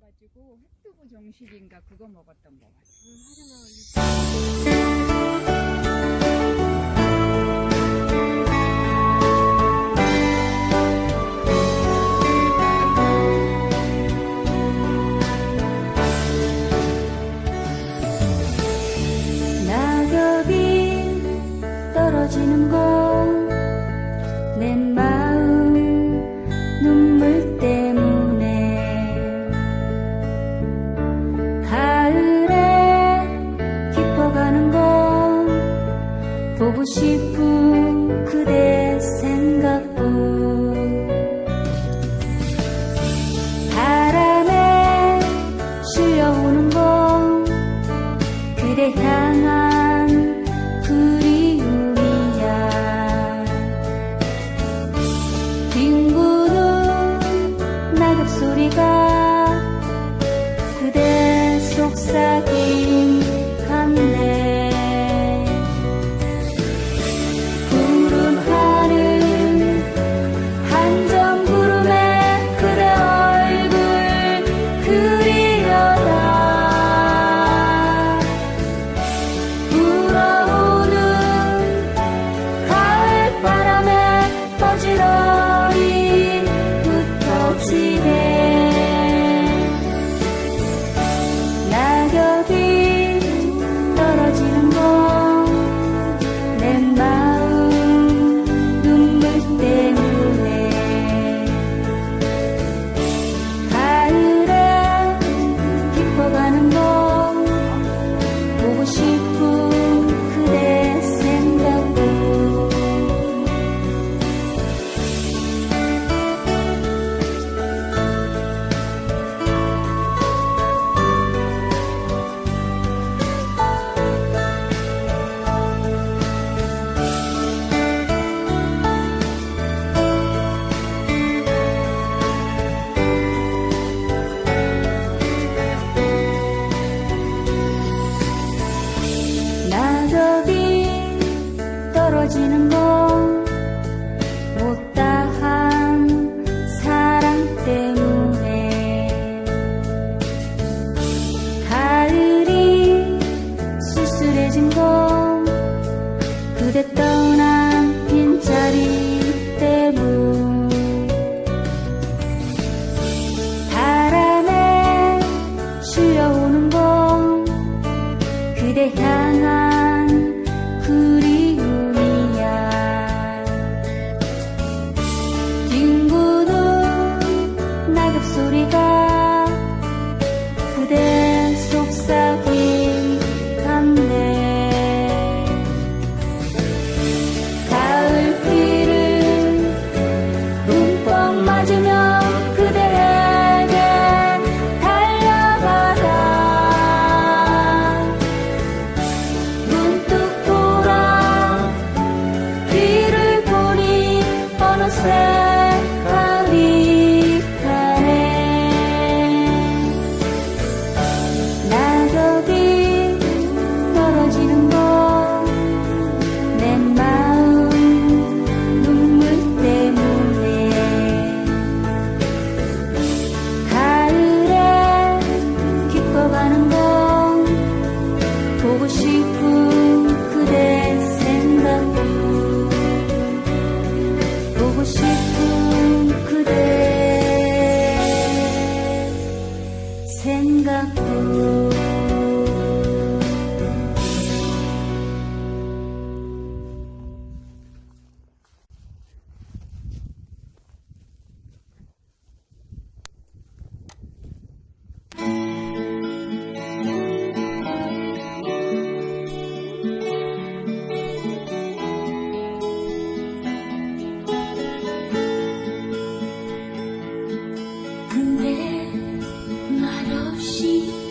가가지고 핫도그 정식인가 그거 먹었던 거 같아. 음, 보고 싶은 그대 생각뿐 바람에 실려오는 건 그대 향한 그리움이야. 빙구는 낙엽 소리가 그대 속삭임 같네. the dawn say You. 心。